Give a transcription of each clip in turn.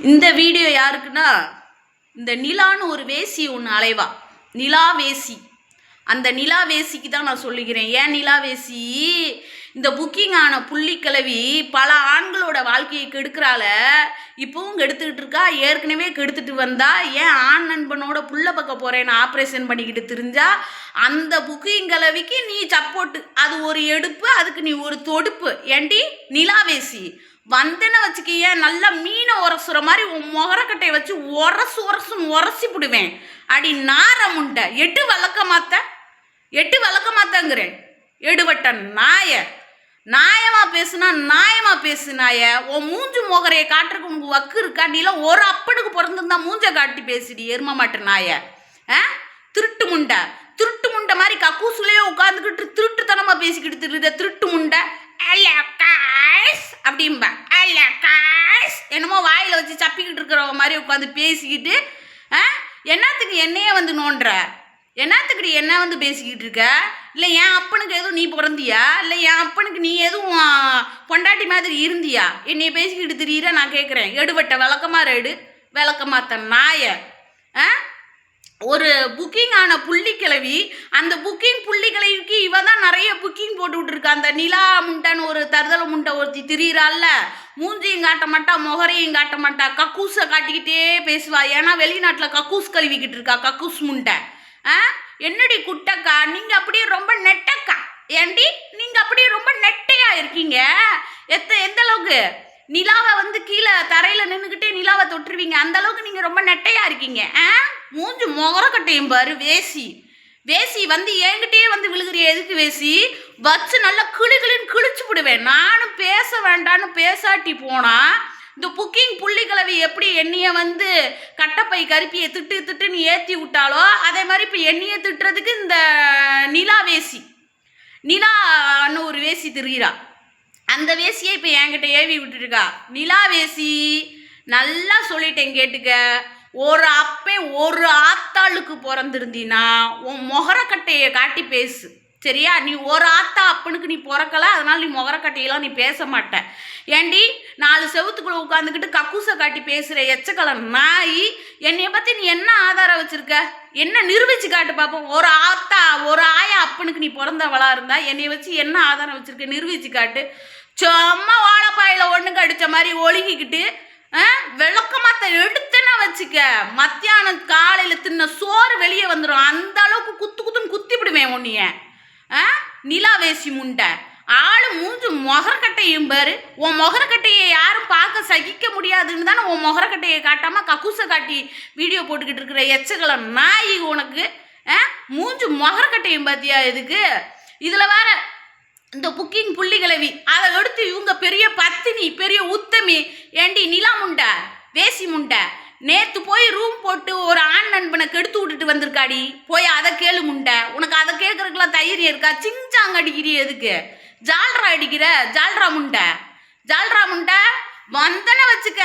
இந்த வீடியோ யாருக்குன்னா இந்த நிலான்னு ஒரு வேசி ஒன்று அலைவா? நிலா வேசி அந்த நிலா வேசிக்கு தான் நான் சொல்லிக்கிறேன் ஏன் நிலா வேசி இந்த புக்கிங் ஆன புள்ளிக்கிழவி பல ஆண்களோட வாழ்க்கையை கெடுக்கிறாள. இப்போவும் கெடுத்துக்கிட்டு இருக்கா? ஏற்கனவே கெடுத்துட்டு வந்தா. ஏன் ஆண் நண்பனோட புள்ள பக்கம் போறேன்னு ஆப்ரேஷன் பண்ணிக்கிட்டு தெரிஞ்சா? அந்த புக்கிங் கிழவிக்கு நீ சப்போர்ட்டு அது ஒரு எடுப்பு அதுக்கு நீ ஒரு தொடுப்பு. ஏண்டி? நிலா வேசி வந்தேன்னு வச்சுக்கிய நல்லா மீனை உரசுற மாதிரி உன் முகரக்கட்டையை வச்சு உரசு உரசும் உரசி விடுவேன் அடி நார முண்டை. எட்டு வளர்க்க மாத்த? எட்டு வளர்க்க மாத்தங்கிறேன். எடுவட்ட நாய. நாயமா பேசுனா நாயமா பேசு நாய. உன் மூஞ்சு முகரையை காட்டுறதுக்கு உனக்கு வக்கு இருக்கா? நீலாம் ஒரு அப்பனுக்கு பிறந்திருந்தா மூஞ்ச காட்டி பேசிடி எரும மாட்ட நாய. ஆ? திருட்டு முண்டை. திருட்டு முண்டை மாதிரி கக்கூசுலேயே உட்காந்துக்கிட்டு திருட்டுத்தனமா பேசிக்கிட்டு திருட திருட்டு முண்டை. அல்ல அப்படிம்பா. அல்ல காய்ஸ் என்னமோ வாயில் வச்சு சப்பிக்கிட்டு இருக்கிறவங்க மாதிரி உட்காந்து பேசிக்கிட்டு ஆ? என்னத்துக்கு என்னையே வந்து நோண்டுற? என்னத்துக்குடி என்ன வந்து பேசிக்கிட்டு இருக்க? இல்லை என் அப்பனுக்கு எதுவும் நீ பிறந்தியா? இல்லை என் அப்பனுக்கு நீ எதுவும் பொண்டாட்டி மாதிரி இருந்தியா? என்னைய பேசிக்கிட்டு திரியிற நான் கேட்குறேன் எடுபட்ட விளக்கமாக ரெடு. விளக்கமாத்த நாய. ஆ? ஒரு புக்கிங் ஆன புள்ளி அந்த புக்கிங் புள்ளி கிழவிக்கு இவ தான் நிறைய புக்கிங் போட்டு விட்டுருக்கா அந்த நிலா முண்டைன்னு ஒரு தருதல முண்டை ஒருத்தி திரியிறாள்ல மூஞ்சியும் காட்ட மாட்டா முகரையும் காட்ட மாட்டா கக்கூஸை காட்டிக்கிட்டே பேசுவா. ஏன்னா வெளிநாட்டில் கக்கூஸ் கழுவிக்கிட்டு இருக்கா கக்கூஸ் முண்டை. ஆ? என்னடி குட்டக்கா நீங்கள் அப்படியே ரொம்ப நெட்டக்கா. ஏண்டி நீங்கள் அப்படியே ரொம்ப நெட்டையாக இருக்கீங்க. எத்த எந்த அளவுக்கு? நிலாவை வந்து கீழே தரையில் நின்றுக்கிட்டே நிலாவை தொட்டுருவீங்க. அந்த அளவுக்கு நீங்கள் ரொம்ப நெட்டையா இருக்கீங்க. ஆ? மூஞ்சு முகரக்கட்டையும் பாரு வேசி. வேசி வந்து என்கிட்டயே வந்து விழுகிறிய எதுக்கு வேசி? வச்சு நல்லா கிளு கிளுன்னு கிழிச்சு விடுவேன். நானும் பேச வேண்டான்னு பேசாட்டி போனா இந்த புக்கிங் புள்ளிக்கிழவி எப்படி எண்ணெயை வந்து கட்டப்பை கருப்பியை திட்டு திட்டுன்னு ஏற்றி விட்டாலோ அதே மாதிரி இப்போ எண்ணெயை திட்டுறதுக்கு இந்த நிலா வேசி. நிலான்னு ஒரு வேசி திரிகிறா அந்த வேசியை இப்போ என்கிட்ட ஏவி விட்டுருக்கா நிலா வேசி நல்லா சொல்லிட்டேன் கேட்டுக்க. ஒரு அப்பே ஒரு ஆத்தாளுக்கு பிறந்திருந்தீன்னா உன் முகரக்கட்டையை காட்டி பேசு. சரியா? நீ ஒரு ஆத்தா அப்பனுக்கு நீ பிறக்கல அதனால நீ முகரக்கட்டையெல்லாம் நீ பேச மாட்ட. ஏண்டி நாலு செவுத்துக்குள்ள உட்காந்துக்கிட்டு கக்கூசை காட்டி பேசுகிற எச்சக்கலை நாய் என்னைய பற்றி நீ என்ன ஆதாரம் வச்சுருக்க? என்ன நிரூபிச்சு காட்டு பார்ப்போம் ஒரு ஆத்தா ஒரு ஆயா அப்பனுக்கு நீ பிறந்தவளாக இருந்தா என்னைய வச்சு என்ன ஆதாரம் வச்சுருக்க? நிரூபிச்சு காட்டு. சும்மா வாழைப்பாயில ஒன்று அடிச்ச மாதிரி ஒழுகிக்கிட்டு விளக்கமாத்த எடுத்துன்னா வச்சுக்க. மத்தியானம் காலையில தின்ன சோறு வெளியே வந்துடும் அந்த அளவுக்கு குத்து குத்துன்னு குத்தி விடுவேன் உன்னைய. ஆ நிலாவேசி முண்டை. ஆளு மூஞ்சு மொகரக்கட்டையும் பாரு. உன் மொகரக்கட்டையை யாரும் பார்க்க சகிக்க முடியாதுன்னு தானே உன் மொகரக்கட்டையை காட்டாம கக்கூசை காட்டி வீடியோ போட்டுக்கிட்டு இருக்கிற எச்சகளை நாய் உனக்கு. ஆ மூஞ்சு மொகரக்கட்டையும் பார்த்தியா இதுக்கு? இதில் வேற இந்த புக்கிங் புள்ளி கிழவி அதை எடுத்து இவங்க பெரிய பத்தினி பெரிய உத்தமி ஏண்டி நிலா முண்டை வேசி முண்டை நேத்து போய் ரூம் போட்டு ஒரு ஆண் நண்பனை கெடுத்து விட்டுட்டு வந்திருக்காடி. போய் அதை கேளு முண்டை. உனக்கு அதை கேட்கறதுக்குலாம் தைரியம் இருக்கா? சிங்சாங் அடிக்கிறீ எதுக்கு? ஜால்ரா அடிக்கிற? ஜால்ரா முண்டை. ஜால்ரா முண்டை வந்தன வச்சுக்க.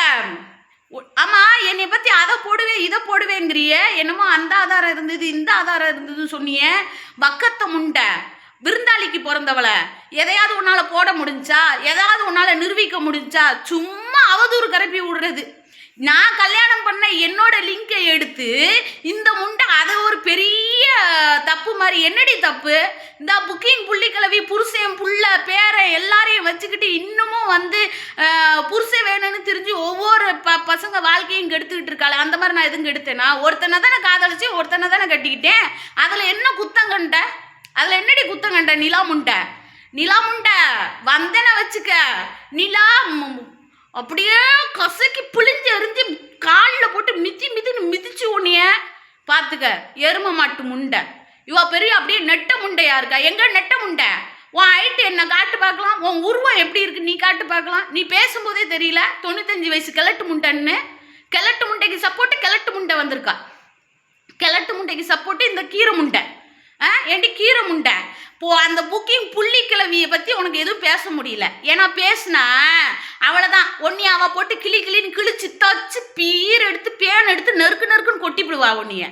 உ- ஆமா என்னை பத்தி அதை போடுவேன் இதை போடுவேங்கிறிய. என்னமோ அந்த ஆதாரம் இருந்தது இந்த ஆதாரம் இருந்ததுன்னு சொன்னியே. பக்கத்தை முண்டை. விருந்தாளிக்கு பிறந்தவளை. எதையாவது உன்னால் போட முடிஞ்சா எதாவது உன்னால் நிரூபிக்க முடிஞ்சா சும்மா அவதூறு கரப்பி விடுறது. நான் கல்யாணம் பண்ண என்னோட லிங்கை எடுத்து இந்த முண்டை அதை ஒரு பெரிய தப்பு மாதிரி என்னடி தப்பு? இந்த புக்கிங் புள்ளி கிளவி புருஷன் புள்ள பேரை எல்லாரையும் வச்சுக்கிட்டு இன்னமும் வந்து புருஷன் வேணும்னு தெரிஞ்சு ஒவ்வொரு ப பசங்க வாழ்க்கையும் கெடுத்துக்கிட்டு இருக்காள். அந்த மாதிரி நான் எதுவும் கெடுத்தேனா ஒருத்தனை தானே காதலிச்சு ஒருத்தனை தானே கட்டிக்கிட்டேன். அதில் என்ன குத்தம் கண்ட? அதில் என்னடி குத்தம் கண்ட? நிலா முண்டை. நிலா முண்டை வந்தன வச்சுக்க. நிலா அப்படியே கசக்கி பிழிஞ்சு எரிஞ்சு காலில் போட்டு மிதி மிதின்னு மிதிச்சு உன்னைய பார்த்துக்க எரும மாட்டு முண்டை. இவ பெரிய அப்படியே நெட்ட முண்டையா இருக்கா? எங்க நெட்ட முண்டை? உன் ஹைட் என்ன காட்டு பார்க்கலாம்? உன் உருவம் எப்படி இருக்கு? நீ காட்டு பார்க்கலாம். நீ பேசும்போதே தெரியல. தொண்ணூத்தஞ்சு வயசு கிழட்டு முண்டைன்னு. கிழட்டு முண்டைக்கு சப்போர்ட்டு கிழட்டு முண்டை வந்திருக்கா. கிழட்டு முண்டைக்கு சப்போர்ட்டு இந்த கீரை முண்டை. ஏண்டி கீரை முண்டை? போ அந்த புக்கிங் புள்ளி கிழவியை பற்றி உனக்கு எதுவும் பேச முடியல. ஏன்னா பேசுனா அவ்வளோதான் ஒன்னிய அவள் போட்டு கிளி கிளின்னு கிழிச்சு தச்சு பீர் எடுத்து பேன் எடுத்து நெருக்கு நெருக்குன்னு கொட்டிவிடுவா உன்னைய.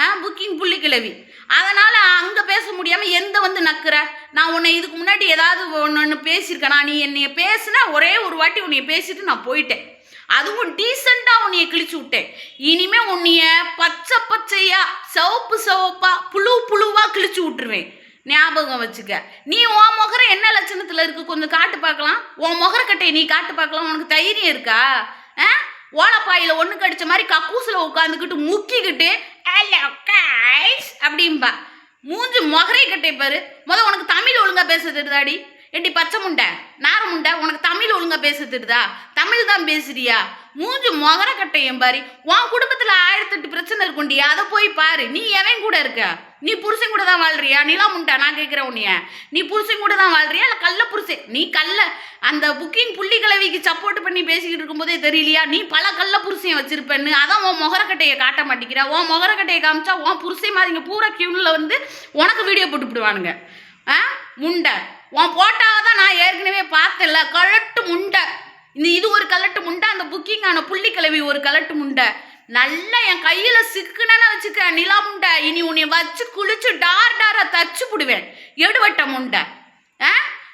ஆ புக்கிங் புள்ளி கிழவி அதனால் அங்கே பேச முடியாமல் எந்த வந்து நக்குற? நான் உன்னை இதுக்கு முன்னாடி ஏதாவது ஒன்று ஒன்று பேசியிருக்கேனா? நீ என்னைய பேசுனா ஒரே ஒரு வாட்டி உன்னைய பேசிட்டு நான் போயிட்டேன். அதுவும் டீசெண்டா உன்னைய கிழிச்சு விட்டேன். இனிமே உன்னைய பச்சை பச்சையா சிவப்பு சவப்பா புழு புழுவா கிழிச்சு விட்டுருவேன். ஞாபகம் வச்சுக்க. நீ உன் முகரம் என்ன லட்சணத்துல இருக்கு? கொஞ்சம் காட்டு பார்க்கலாம். உன் முகரக்கட்டையை நீ காட்டு பார்க்கலாம். உனக்கு தைரியம் இருக்கா? ஆ? ஓலப்பாயில ஒண்ணு கடிச்ச மாதிரி கக்கூசுல உட்காந்துக்கிட்டு முக்கிக்கிட்டு ஹலோ கைஸ் அப்படிம்பா. மூஞ்சி முகரை கட்டை பாரு. முத உனக்கு தமிழ் ஒழுங்கா பேச தெரியுதாடி எட்டி பச்சை முண்டை நார முண்டை உனக்கு தமிழ் ஒழுங்கா பேச தெரியுதா? தமிழ் தான் பேசுறியா? மூஞ்சி முகர கட்டையும் பாரு. உன் குடும்பத்துல ஆயிரத்தெட்டு பிரச்சனை இருக்குண்டி அதை போய் பாரு. நீ எவன் கூட இருக்க? நீ புருஷன் கூட தான் வாழ்றியா? நிலா முண்டா நான் கேட்கிறேன் உன்னைய. நீ புருஷன் கூட தான் வாழ்றியா? இல்ல கள்ள புருஷன்? நீ கல்ல அந்த புக்கிங் புள்ளி கலவிக்கு சப்போர்ட் பண்ணி பேசிக்கிட்டு இருக்கும்போதே தெரியலையா? நீ பல கள்ள புருஷன் வச்சிருப்பேன்னு. அதான் உன் முகரக்கட்டையை காட்ட மாட்டேங்கிற. உன் மொகரக்கட்டையை காமிச்சா உன் புருஷன் மாதிரிங்க பூரா கியூனில் வந்து உனக்கு வீடியோ போட்டு விடுவானுங்க. ஆ? முண்டை. உன் போட்டாவை தான் நான் ஏற்கனவே பார்த்தல கழட்டு முண்டை. இந்த இது ஒரு கலட்டு முண்டை அந்த புக்கிங் ஆன புள்ளி ஒரு கலட்டு முண்டை. நல்லா என் கையில் சிக்குனேன்னு வச்சுக்க நிலா முண்டை. இனி உன்னை வச்சு குளிச்சு டார் டாரை தச்சு புடுவேன். எடுவட்ட முண்டை. ஆ?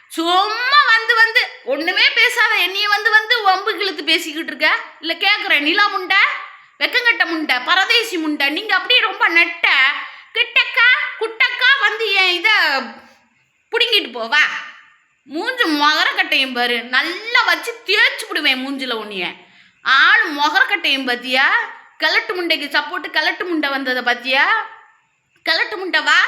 சும்மா வந்து வந்து. ஒன்றுமே பேசாத என்னைய வந்து வந்து வம்பு கிழுத்து பேசிக்கிட்டு இருக்க. இல்லை கேட்குறேன் நிலா முண்டை வெக்கங்கட்ட முண்டை பரதேசி முண்டை. நீங்கள் அப்படியே ரொம்ப நெட்ட. கிட்டக்கா குட்டக்கா வந்து என் இதை பிடுங்கிட்டு போவா மூஞ்சு முகரக்கட்டையும் பாரு. நல்லா வச்சு தேய்ச்சி விடுவேன் மூஞ்சில் உன்னைய. ஆள் முகரக்கட்டையும் பாத்தியா? கிழட்டு முண்டைக்கு சப்போர்ட்டு கிழட்டு முண்டை வந்ததை பாத்தியா? கிழட்டு முண்டை வா.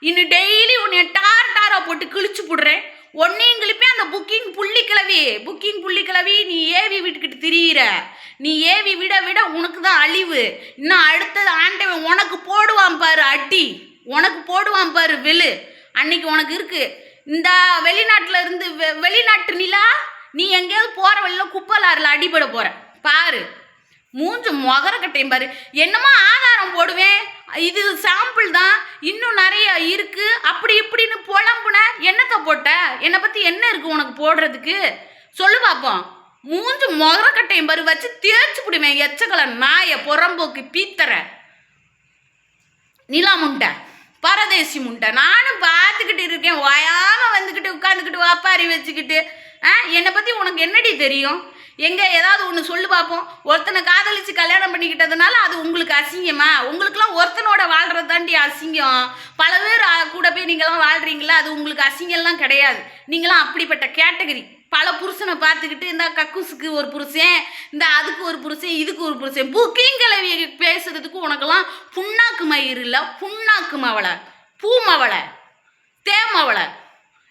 இன்னும் டெய்லி உன்னைய டார் டாரா போட்டு கிழிச்சு போடுறேன். ஒன்னையும் கிழிப்பேன் அந்த புக்கிங் புள்ளி கிளவி. புக்கிங் புள்ளி கிளவி நீ ஏவி விட்டுக்கிட்டு திரியிற. நீ ஏவி விட விட உனக்கு தான் அழிவு. இன்னும் அடுத்தது ஆண்டவன் உனக்கு போடுவான் பாரு அடி. உனக்கு போடுவான் பாரு விழு. அன்னைக்கு உனக்கு இருக்கு. இந்த வெளிநாட்டில் இருந்து வெ- வெளிநாட்டு நிலா நீ எங்கேயாவது போகிற வழியில குப்பலாறுல அடிபட போற. பாரு. மூஞ்சு முகரக்கட்டையும் பாரு. என்னமோ ஆதாரம் போடுவேன். இது சாம்பிள் தான். இன்னும் நிறைய இருக்கு. அப்படி இப்படின்னு புலம்புன என்னத்தை போட்ட? என்னை பற்றி என்ன இருக்கு உனக்கு போடுறதுக்கு? சொல்லு பார்ப்போம் மூஞ்சு முகரக்கட்டையும் பாரு. வச்சு தேய்ச்சி பிடிவேன். எச்சக்கலை நாயை புறம்போக்கு பீத்தரை. நிலா முண்டை. பரதேசி முண்டை. நானும் பார்த்துக்கிட்டு இருக்கேன். ஓயாம வந்துக்கிட்டு உட்காந்துக்கிட்டு வாப்பாரி வச்சுக்கிட்டு. ஆ என்னை பற்றி உனக்கு என்னடி தெரியும்? எங்கே ஏதாவது ஒன்று சொல்லு பார்ப்போம் ஒருத்தனை காதலிச்சு கல்யாணம் பண்ணிக்கிட்டதுனால அது உங்களுக்கு அசிங்கமா? உங்களுக்குலாம் ஒருத்தனோட வாழ்றது தாண்டி அசிங்கம். பல பேர் கூட போய் நீங்களாம் வாழ்றீங்களா அது உங்களுக்கு அசிங்கம்லாம் கிடையாது. நீங்களாம் அப்படிப்பட்ட கேட்டகரி. பல புருஷனை பார்த்துக்கிட்டு இந்த கக்கூசுக்கு ஒரு புருஷன் இந்த அதுக்கு ஒரு புருஷன் இதுக்கு ஒரு புருஷன். புக்கிங் கிளவி பேசுறதுக்கு உனக்கெல்லாம் புண்ணாக்கு மயிர் இல்லை புண்ணாக்கு மவளை பூ மவளை தேமவளை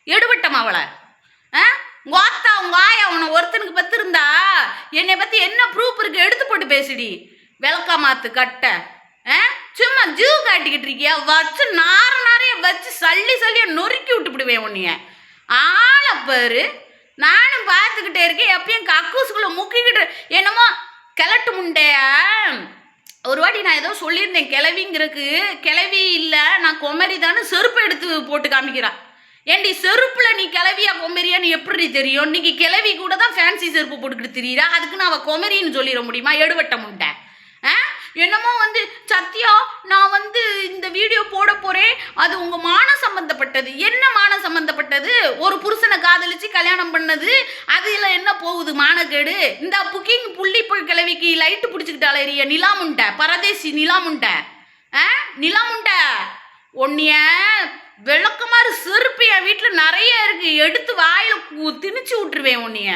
எடுபட்ட மவளை ஆ? உங்க ஆத்தா உங்க ஆயா உன்னை ஒருத்தனுக்கு பத்து இருந்தா என்னை பத்தி என்ன ப்ரூஃப் இருக்கு எடுத்து போட்டு பேசுடி. வெல்கமாத்து கட்ட. ஆ? சும்மா ஜூ காட்டிக்கிட்டு இருக்கியா? வச்சு நார நாரைய வச்சு சல்லி சல்லியை நொறுக்கி விட்டுப்பிடுவேன் உன்னைய. ஆளை பாரு. நானும் பார்த்துக்கிட்டே இருக்கேன். எப்பயும் கக்கூசுக்குள்ளே முக்கிக்கிட்டு என்னமோ கிளட்டு முண்டையா ஒரு வாட்டி நான் ஏதோ சொல்லியிருந்தேன் கிளவிங்கிறதுக்கு. கிளவி இல்லை நான் குமரி தானே செருப்பு எடுத்து போட்டு காமிக்கிறான் ஏண்டி செருப்பில் நீ கிளவியா குமரியான்னு எப்படி தெரியும்? இன்னைக்கு கிளவி கூட தான் ஃபேன்சி செருப்பு போட்டுக்கிட்டு தெரியுறா. அதுக்கு நான் அவள் குமரின்னு சொல்லிட முடியுமா? எடுவட்ட முண்டை. என்னமோ வந்து சத்யா நான் வந்து இந்த வீடியோ போட போறேன். அது உங்க மான சம்பந்தப்பட்டது. என்ன மான சம்பந்தப்பட்டது? ஒரு புருஷனை காதலிச்சு கல்யாணம் பண்ணது. அதுல என்ன போகுது மானக்கேடு இந்த புக்கிங் புள்ளி போய் கிளவிக்கு லைட்டு பிடிச்சிக்கிட்டாலேரிய நிலாமுண்டை பரதேசி நிலாமுண்டை ஆ? நிலாமுண்டை உன்னைய விளக்கமாறு செருப்பு என் வீட்டில் நிறைய இருக்கு. எடுத்து வாயில் திணிச்சு விட்டுருவேன் உன்னைய.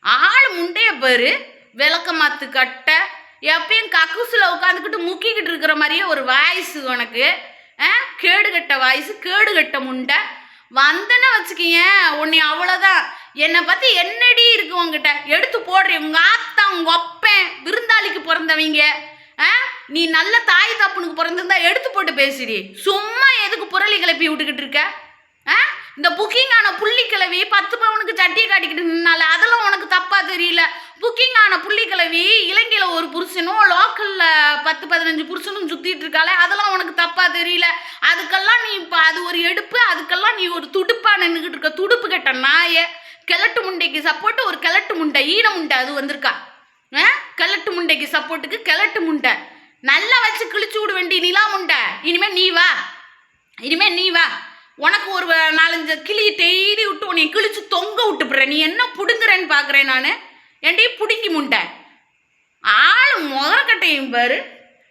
ஆள் முண்டைய பேர். விளக்கமாத்து கட்டை எப்பயும் கக்கூசில் உட்காந்துக்கிட்டு முக்கிக்கிட்டு இருக்கிற மாதிரியே ஒரு வாய்ஸ் உனக்கு. ஆ? கேடுகட்ட வாய்ஸ் கேடுகட்ட முண்டை. வந்தேன்னு வச்சுக்கிங்க உன்னை அவ்வளோதான் என்னை பற்றி என்னடி இருக்கு உங்ககிட்ட எடுத்து போடுறேன். உங்கள் ஆத்தா உங்கள் ஒப்பேன் விருந்தாளிக்கு பிறந்தவங்க. ஆ? நீ நல்ல தாய் தப்புனுக்கு பிறந்திருந்தா எடுத்து போட்டு பேசுடி. சும்மா எதுக்கு புரளி கிளப்பி விட்டுக்கிட்டு இருக்க? ஆ? இந்த புக்கிங் ஆன புள்ளி கிளவி பத்து பவுனுக்கு சட்டியை காட்டிக்கிட்டு நின்னால அதெல்லாம் உனக்கு தப்பா தெரியல. புக்கிங் ஆன புள்ளி கிளவி இலங்கையில ஒரு புருஷனும் லோக்கலில் பத்து பதினஞ்சு புருஷனும் சுற்றிட்டு இருக்காளே. அதெல்லாம் உனக்கு தப்பா தெரியல. அதுக்கெல்லாம் நீ இப்போ அது ஒரு எடுப்பு அதுக்கெல்லாம் நீ ஒரு துடுப்பா நின்றுக்கிட்டு இருக்க. துடுப்பு கட்ட நாய. கிழட்டு முண்டைக்கு சப்போர்ட்டு ஒரு கிழட்டு முண்டை ஈன முண்டை அது வந்திருக்கா? ஆ? கிழட்டு முண்டைக்கு சப்போர்ட்டுக்கு கிழட்டு முண்டை. நல்லா வச்சு கிழிச்சு விட வேண்டிய நிலா முண்டை. இனிமே நீ வா. இனிமே நீ வா. உனக்கு ஒரு நாலஞ்சு கிளி டெய்லி விட்டு உன்னை கிழிச்சு தொங்க விட்டுப்புறேன் நீ என்ன பிடுங்குறேன்னு பார்க்குறேன் நான்? ஏன்டி புடுங்கி முண்டை? முதற்கட்டையும் பாரு.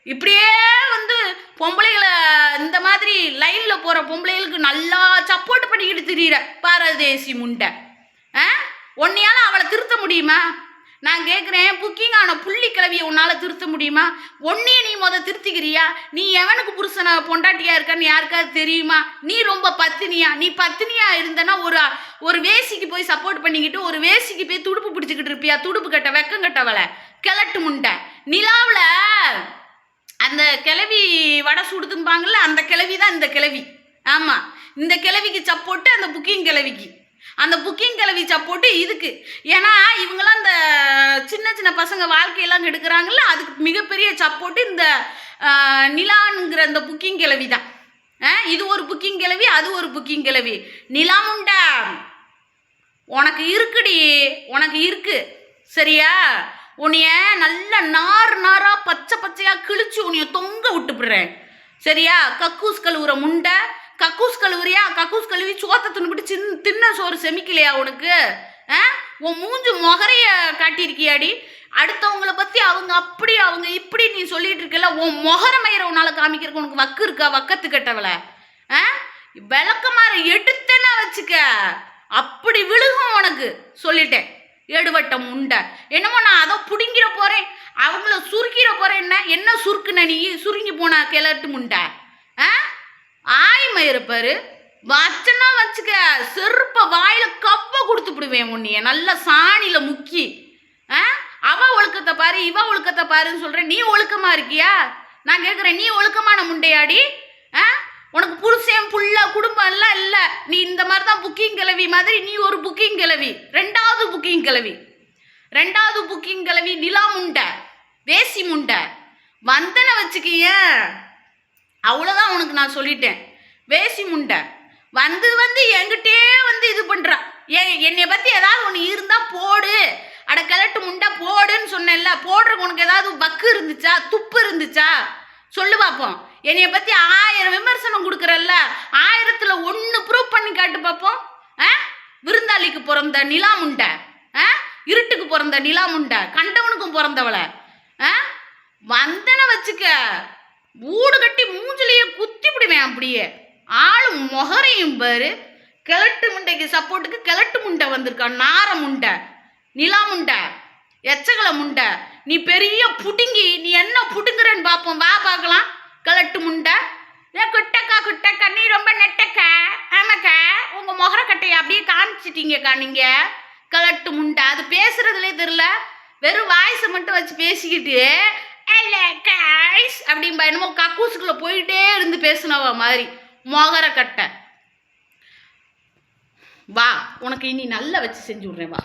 இப்படியே வந்து பொம்பளைகளை இந்த மாதிரி லைனில் போகிற பொம்பளைகளுக்கு நல்லா சப்போர்ட் பண்ணிக்கிட்டு திரியிற பாரதேசி முண்டை. ஆ? உன்னையால அவளை திருத்த முடியுமா? நான் கேட்குறேன் புக்கிங் ஆன புள்ளி கிளவியை உன்னால் திருத்த முடியுமா? ஒன்னே நீ முத திருத்திக்கிறியா? நீ எவனுக்கு புருஷனை பொண்டாட்டியா இருக்கான்னு யாருக்காவது தெரியுமா? நீ ரொம்ப பத்தினியா? நீ பத்தினியா இருந்தனா ஒரு ஒரு வேசிக்கு போய் சப்போர்ட் பண்ணிக்கிட்டு ஒரு வேசிக்கு போய் துடுப்பு பிடிச்சிக்கிட்டு இருப்பியா? துடுப்பு கட்ட வெக்கம் கட்டவளை கிழட்டு முண்டை. நிலாவில் அந்த கிளவி வடை சுடுதும்பாங்கல்ல அந்த கிளவி தான் இந்த கிளவி ஆமாம் இந்த கிளவிக்கு சப்போர்ட்டு அந்த புக்கிங் கிளவிக்கு அந்த புக்கிங் கிளவி சப்போர்ட்டு இதுக்கு. ஏன்னா இவங்களாம் இந்த பசங்க வாழ்க்கையெல்லாம் கெடுக்கிறாங்கல்ல அதுக்கு மிகப்பெரிய சப்போர்ட்டு இந்த நிலானுங்கிற இந்த புக்கிங் கிளவி தான். இது ஒரு புக்கிங் கிளவி அது ஒரு புக்கிங் கிளவி நிலாமுண்டா உனக்கு இருக்குடி உனக்கு இருக்கு சரியா? உன்னைய நல்ல நார் நாரா பச்சை பச்சையா கிழிச்சு உன்னைய தொங்க விட்டுப்புடுறேன் சரியா? கக்கூஸ் கழுவுற முண்டை கக்கூஸ் கழுவுறியா? கக்கூஸ் கழுவி சோத்தை தின்னுபிட்டு சின் தின்ன சோறு செமிக்கலையா உனக்கு? ஆ உன் மூஞ்சு முகரைய காட்டியிருக்கியாடி? அடுத்தவங்களை பத்தி அவங்க அப்படி அவங்க இப்படி நீ சொல்லிட்டு இருக்கல உன் முகர மயிரை உன்னால காமிக்கிறதுக்கு உனக்கு வக்கு இருக்கா? வக்கத்து கட்டவளை? ஆ? விளக்கமாற எடுத்தேன்னா வச்சுக்க. அப்படி விழுகும் உனக்கு. சொல்லிட்டேன். எடுவட்டம் உண்டை என்னமோ நான் அதை பிடுங்கிற போறேன். அவங்கள சுருக்கிற போறேன். என்ன? என்ன சுருக்குன நீ? சுருங்கி போனா கிளட்டு முண்டை. ஆ? ஆய் மயிருப்பாரு வச்சனா வச்சுக்க. செருப்ப வாயில கப்ப கொடுத்து விடுவேன் உன்னைய. நல்ல சாணியில முக்கி. ஆ? அவ ஒழுக்கத்தை பாரு இவ ஒழுக்கத்தை பாருன்னு சொல்றேன். நீ ஒழுக்கமா இருக்கியா? நான் கேட்குறேன் நீ ஒழுக்கமான முண்டையாடி? ஆ? உனக்கு புருஷன் புள்ள குடும்பம் எல்லாம் இல்லை. நீ இந்த மாதிரி தான் புக்கிங் கிளவி மாதிரி நீ ஒரு புக்கிங் கிளவி. ரெண்டாவது புக்கிங் கிளவி. ரெண்டாவது புக்கிங் கிளவி நிலா முண்டை வேசி முண்டை. வந்தனை வச்சுக்கிய அவ்வளோதான் உனக்கு நான் சொல்லிட்டேன். வேசி முண்டை. வந்து வந்து என்கிட்டே வந்து இது பண்ணுறா என்னை பற்றி ஏதாவது ஒன்று இருந்தால் போடு. அட கிழட்டு முண்டை போடுன்னு சொன்னேன்ல போடுறக்கு உனக்கு ஏதாவது வக்கு இருந்துச்சா துப்பு இருந்துச்சா? சொல்லு பார்ப்போம் என்னைய பற்றி ஆயிரம் விமர்சனம் கொடுக்குறல்ல ஆயிரத்தில் ஒன்று ப்ரூவ் பண்ணி காட்டு பார்ப்போம் ஆ? விருந்தாளிக்கு பிறந்த நிலா முண்டை. ஆ? இருட்டுக்கு பிறந்த நிலா முண்டை. கண்டவனுக்கும் பிறந்தவளை. ஆ? வந்தன வச்சுக்க. வீடு கட்டி மூஞ்சிலேயே குத்தி விடுவேன் அப்படியே. ஆளும் முகரையும் பாரு. கிழட்டு முண்டைக்கு சப்போர்ட்டுக்கு கிழட்டு முண்டை வந்திருக்கான் நார முண்டை. நிலா முண்டை எச்சகல முண்டை நீ பெரிய புடுங்கி நீ என்ன புடுங்குறன்னு பார்ப்போம் வா பார்க்கலாம். கலட்டு முண்டை. ஏ குட்டக்கா குட்டக்கா நீ ரொம்ப நெட்டக்கா. ஆமாக்கா. உங்கள் முகரக்கட்டையை அப்படியே காமிச்சிட்டீங்கக்கா நீங்கள் கலட்டு முண்டை. அது பேசுறதுலே தெரில வெறும் வாய்ஸை மட்டும் வச்சு பேசிக்கிட்டு அல்ல காய்ஸ் அப்படின்பா என்னமோ கக்கூசுக்குள்ள போயிட்டே இருந்து பேசினவ மாதிரி. மொகரக்கட்டை வா உனக்கு இனி நல்லா வச்சு செஞ்சு விட்றேன் வா.